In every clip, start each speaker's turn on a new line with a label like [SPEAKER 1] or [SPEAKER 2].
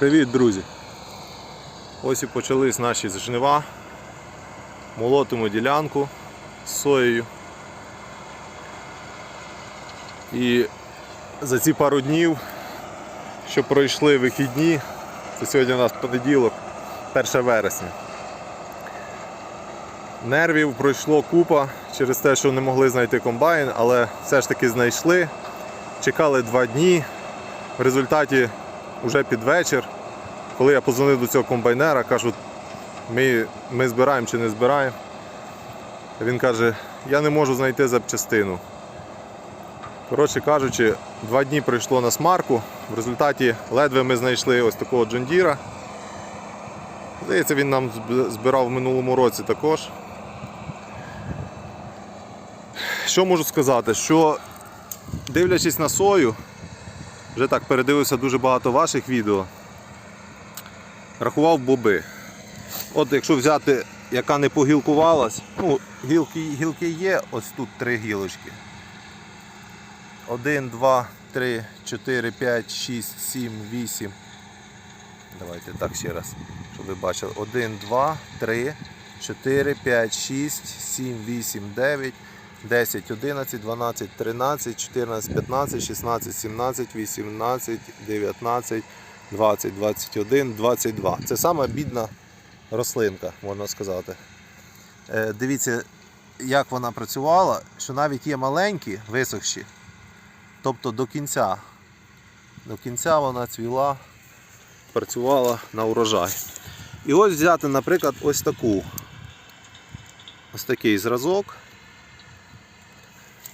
[SPEAKER 1] Привіт, друзі! Ось і почались наші жнива. Молотимо ділянку з соєю. І за ці пару днів, що пройшли вихідні, це сьогодні у нас понеділок, 1 вересня. Нервів пройшло купа через те, що не могли знайти комбайн, але все ж таки знайшли. Чекали два дні. В результаті вже під вечір, коли я позвонив до цього комбайнера, кажу, ми ми збираємо чи не збираємо. Він каже, я не можу знайти запчастину. Коротше кажучи, два дні пройшло на смарку, в результаті ледве ми знайшли ось такого джондіра. Здається, він нам збирав в минулому році також. Що можу сказати? Що дивлячись на сою, вже так передивився дуже багато ваших відео. Рахував боби. От якщо взяти, яка не погілкувалась, ну, гілки гілки є, ось тут три гілочки. Один, два, три, чотири, п'ять, шість, сім, вісім. Давайте так ще раз, щоб ви бачили. Один, два, три, 4, 5, 6, 7, 8, 9. 10, 11, 12, 13, 14, 15, 16, 17, 18, 19, 20, 21, 22. Це сама бідна рослинка, можна сказати. Е, дивіться, як вона працювала, що навіть є маленькі, висохші. Тобто до кінця. До кінця вона цвіла, працювала на урожай. І ось взяти, наприклад, ось таку. Ось такий зразок.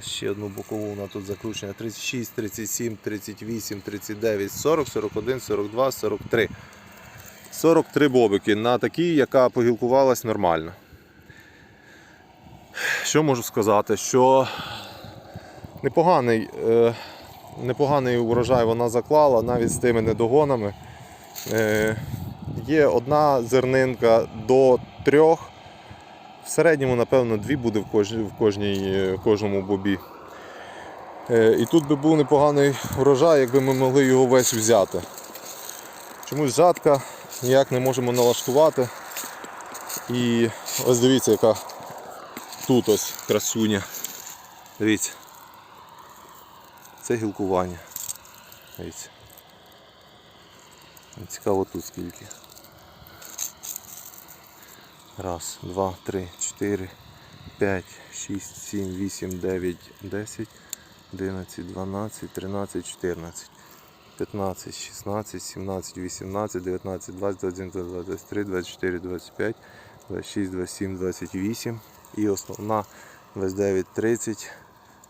[SPEAKER 1] ще одну бокову вона тут закручена. 36, 37, 38, 39, 40, 41, 42, 43. 43 бобики на такій, яка погілкувалась нормально. Що можу сказати? Що непоганий е, непоганий урожай вона заклала навіть з тими недогонами. Е, Є одна зернинка до трьох. В середньому, напевно, дві буде в кож... в, кожній... Е, в кожному бобі. Е, і тут би був непоганий врожай, якби ми могли його весь взяти. Чомусь жатка ніяк не можемо налаштувати. І ось дивіться, яка тут ось красуня. Дивіться. Це гілкування. Дивіться. Цікаво тут скільки. Раз, два, три, чотири, п'ять, шість, сім, вісім, дев'ять, десять, одинадцять, дванадцять, тринадцять, чотирнадцять, п'ятнадцять, шістнадцять, сімнадцять, вісімнадцять, дев'ятнадцять, двадцять, двадцять один, двадцять три, двадцять чотири, двадцять п'ять, двадцять шість, двадцять сім, двадцять вісім. І основна 29, 30,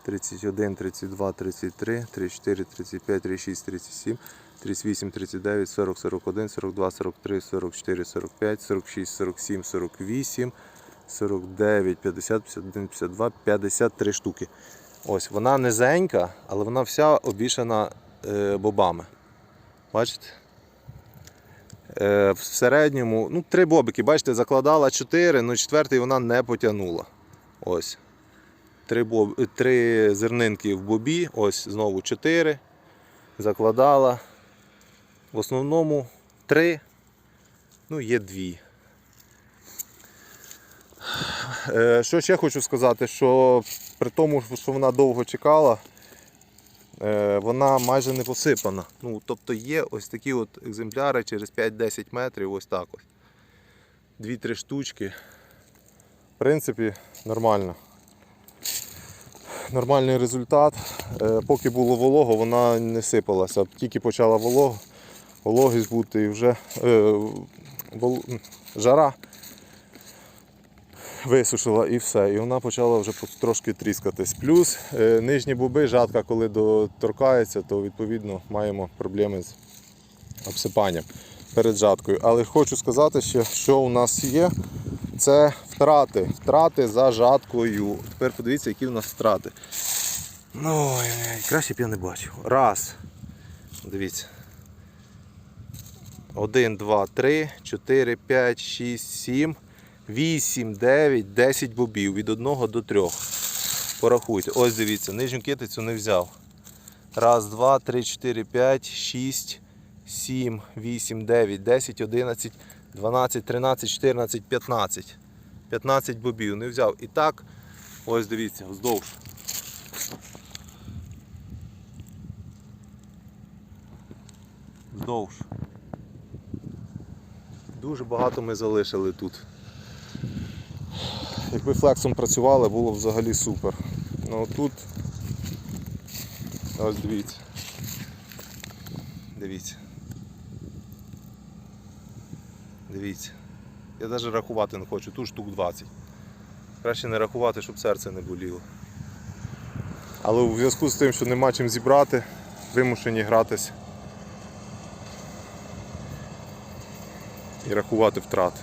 [SPEAKER 1] 31, 32, 33, 34, 35, 36, 37. 38, 39, 40, 41, 42, 43, 44, 45, 46, 47, 48, 49, 50, 51, 52, 53 штуки. Ось, вона низенька, але вона вся обвішана е, бобами. Бачите? Е, в середньому, ну, три бобики, бачите, закладала 4, ну, четвертий вона не потягнула. Ось. Три боб... Е, три зернинки в бобі, ось знову 4. Закладала, в основному три, ну є дві. Е, що ще хочу сказати, що при тому, що вона довго чекала, е, вона майже не посипана. Ну, Тобто є ось такі от екземпляри через 5-10 метрів, ось так ось. Дві-три штучки. В принципі, нормально. Нормальний результат. Е, поки було волого, вона не сипалася. Тільки почала волого, вологість бути і вже е, вол... жара висушила і все. І вона почала вже трошки тріскатись. Плюс е, нижні буби, жатка, коли доторкається, то відповідно маємо проблеми з обсипанням перед жаткою. Але хочу сказати, що що у нас є. Це втрати, втрати за жаткою. Тепер подивіться, які в нас втрати. Ну, Краще б я не бачив. Раз. Дивіться. 1, 2, 3, 4, 5, 6, 7, 8, 9, 10 бобів від 1 до 3. Порахуйте. Ось дивіться, нижню китицю не взяв. Раз, два, три, чотири, п'ять, шість, сім, вісім, дев'ять, десять, одинадцять, дванадцять, тринадцять, чотирнадцять, п'ятнадцять. П'ятнадцять бобів не взяв. І так, ось дивіться, вздовж. Вздовж. Дуже багато ми залишили тут. Якби флексом працювали, було взагалі супер. Ну тут ось дивіться. Дивіться. Дивіться. Я навіть рахувати не хочу, тут штук 20. Краще не рахувати, щоб серце не боліло. Але у зв'язку з тим, що нема чим зібрати, вимушені гратись і рахувати втрати.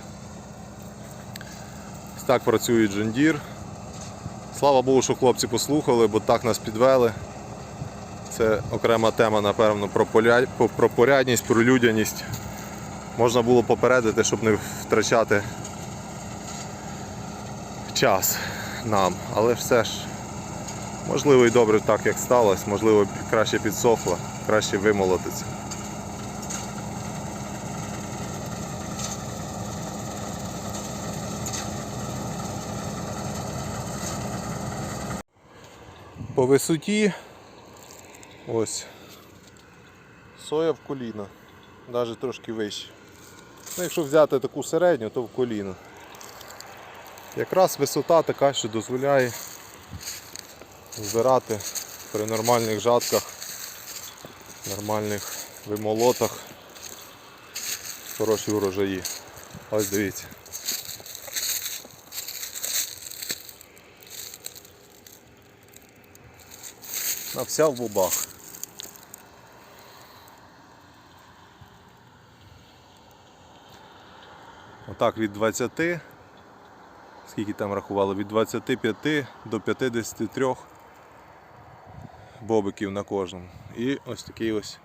[SPEAKER 1] Ось Так працює джендір. Слава Богу, що хлопці послухали, бо так нас підвели. Це окрема тема, напевно, про порядність, про людяність. Можна було попередити, щоб не втрачати час нам, але все ж, можливо і добре так як сталося, можливо краще підсохло, краще вимолотиться. по висоті. Ось. Соя в коліно, навіть трошки вище. Ну, Якщо взяти таку середню, то в коліно. Якраз висота така, що дозволяє збирати при нормальних жатках, нормальних вимолотах хороші урожаї. Ось дивіться. на вся в бубах. Отак від 20, скільки там рахували, від 25 до 53 бобиків на кожному. І ось такий ось.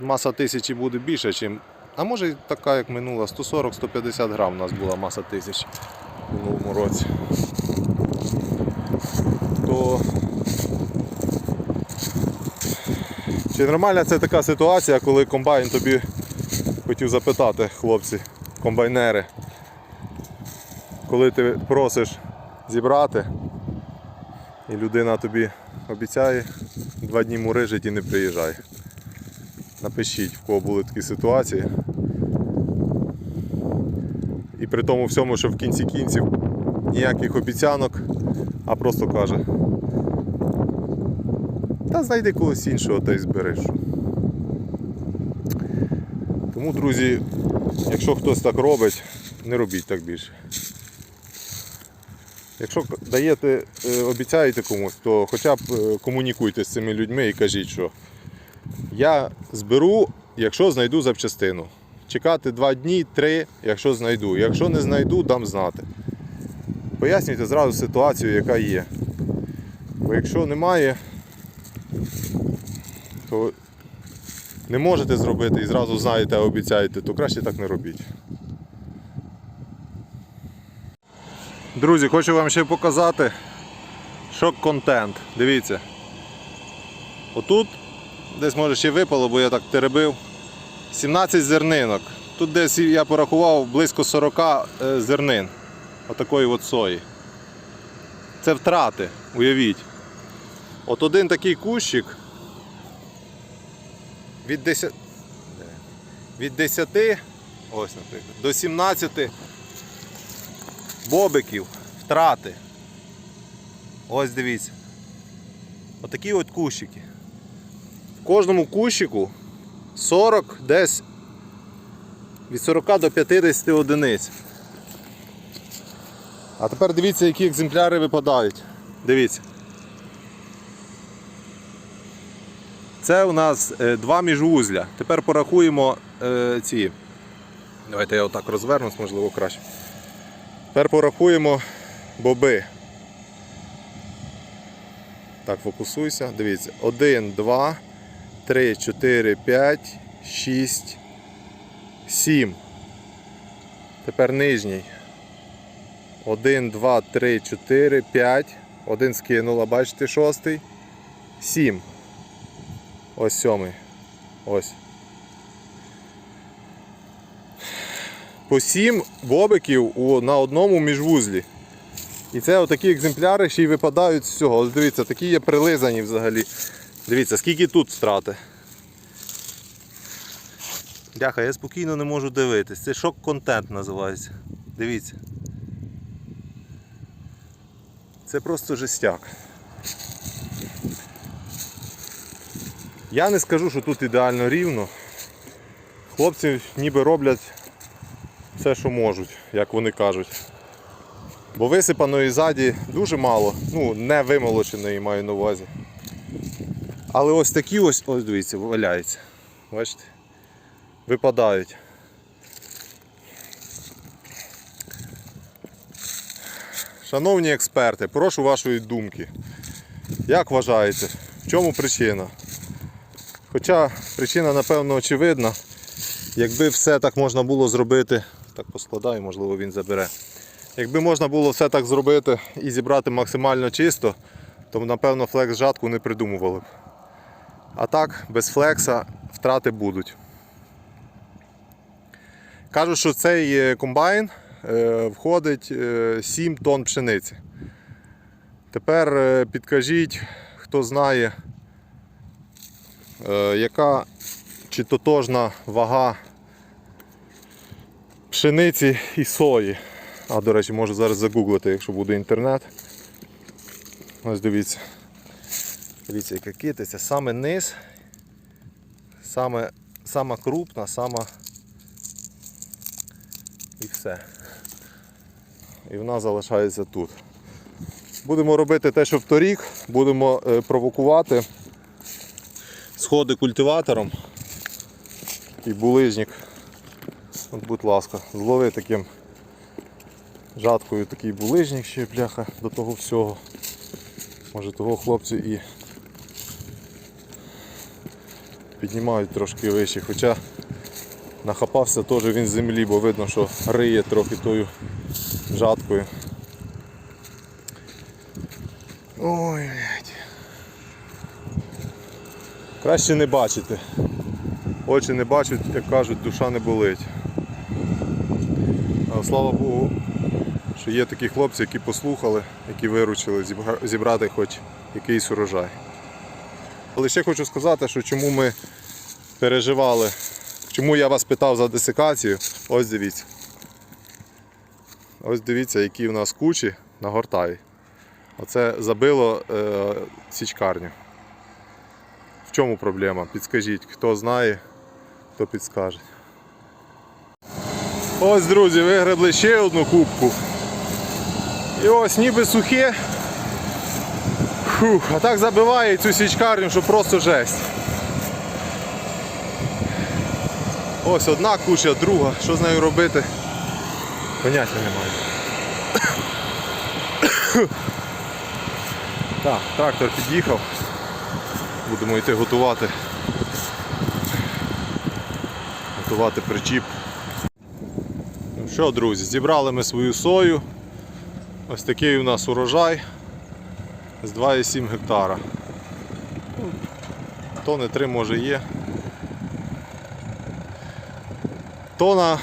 [SPEAKER 1] Маса тисячі буде більше, ніж... А може така, як минула, 140-150 грам у нас була маса тисяч в минулому році то чи нормальна це така ситуація, коли комбайн тобі хотів запитати хлопці, комбайнери, коли ти просиш зібрати і людина тобі обіцяє, два дні мурижить і не приїжджає. Напишіть, в кого були такі ситуації. І при тому всьому, що в кінці кінців ніяких обіцянок а просто каже, та знайди когось іншого та й збереш. Тому, друзі, якщо хтось так робить, не робіть так більше. Якщо даєте, е, обіцяєте комусь, то хоча б е, комунікуйте з цими людьми і кажіть, що я зберу, якщо знайду запчастину. Чекати два дні, три, якщо знайду. Якщо не знайду, дам знати пояснюйте зразу ситуацію, яка є. Бо якщо немає, то не можете зробити і зразу знаєте, а обіцяєте, то краще так не робіть. Друзі, хочу вам ще показати шок-контент. Дивіться. Отут, десь може ще випало, бо я так теребив. 17 зернинок. Тут десь я порахував близько 40 е, зернин отакої от сої. Це втрати, уявіть. От один такий кущик від 10 від 10 ось, наприклад, до 17 бобиків втрати. Ось дивіться. Отакі от кущики. В кожному кущику 40 десь від 40 до 50 одиниць. А тепер дивіться, які екземпляри випадають. Дивіться. Це у нас е, два міжвузля. Тепер порахуємо е, ці. Давайте я отак розвернусь, можливо, краще. Тепер порахуємо боби. Так, фокусуйся. Дивіться. 1, 2, 3, 4, 5, 6, 7. Тепер нижній. 1, 2, 3, 4, 5. Один скинула, бачите, шостий. Сім. Ось сьомий. Ось. По 7 бобиків на одному міжвузлі. І це отакі екземпляри ще й випадають з цього. Ось дивіться, такі є прилизані взагалі. Дивіться, скільки тут страти. Дяха, я спокійно не можу дивитись. Це шок-контент називається. Дивіться. Це просто жестяк. Я не скажу, що тут ідеально рівно. Хлопці ніби роблять все, що можуть, як вони кажуть. Бо висипаної ззаді дуже мало, ну, не вимолоченої маю на увазі. Але ось такі ось, ось дивіться, валяються. Бачите? Випадають. Шановні експерти, прошу вашої думки. Як вважаєте, в чому причина? Хоча причина, напевно, очевидна, якби все так можна було зробити, так поскладаю, можливо, він забере. Якби можна було все так зробити і зібрати максимально чисто, то напевно флекс жатку не придумували б. А так, без флекса втрати будуть. Кажуть, що цей е, комбайн Е, входить 7 е, тонн пшениці. Тепер е, підкажіть, хто знає, яка чи тотожна вага пшениці і сої. А, до речі, можу зараз загуглити, якщо буде інтернет. Ось дивіться. Дивіться, яка китиця, саме низ, саме, крупна, саме і все і вона залишається тут. Будемо робити те, що торік будемо е, провокувати сходи культиватором і булижник. От, Будь ласка, злови таким жаткою такий булижник ще бляха до того всього. Може того хлопці і піднімають трошки вище, хоча нахапався теж він землі, бо видно, що риє трохи тою жаткою. Ой, блядь. Краще не бачити. Очі не бачать, як кажуть, душа не болить. Але слава Богу, що є такі хлопці, які послухали, які виручили зібрати хоч якийсь урожай. Але ще хочу сказати, що чому ми переживали, чому я вас питав за десикацію, ось дивіться. Ось дивіться, які у нас кучі на гортаві. Оце забило е, січкарню. В чому проблема? Підскажіть, хто знає, хто підскаже. Ось, друзі, вигребли ще одну кубку. І ось ніби сухе. Фух, А так забиває цю січкарню, що просто жесть. Ось одна куча, друга, що з нею робити? Поняття немає. так, трактор під'їхав. Будемо йти готувати. Готувати причіп. Ну що, друзі, зібрали ми свою сою. Ось такий у нас урожай з 2,7 гектара. Ну, Тони 3 може є. Тона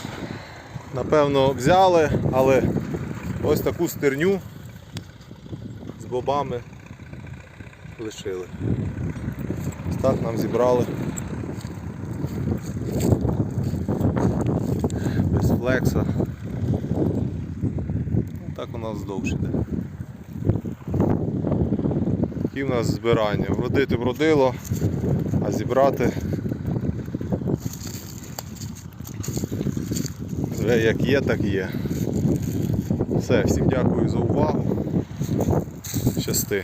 [SPEAKER 1] напевно, взяли, але ось таку стерню з бобами лишили. Ось так нам зібрали. Без флекса. Ну, так у нас здовж іде. Такі в нас збирання. Вродити вродило, а зібрати Вже як є, так є. Все, всім дякую за увагу. Щасти.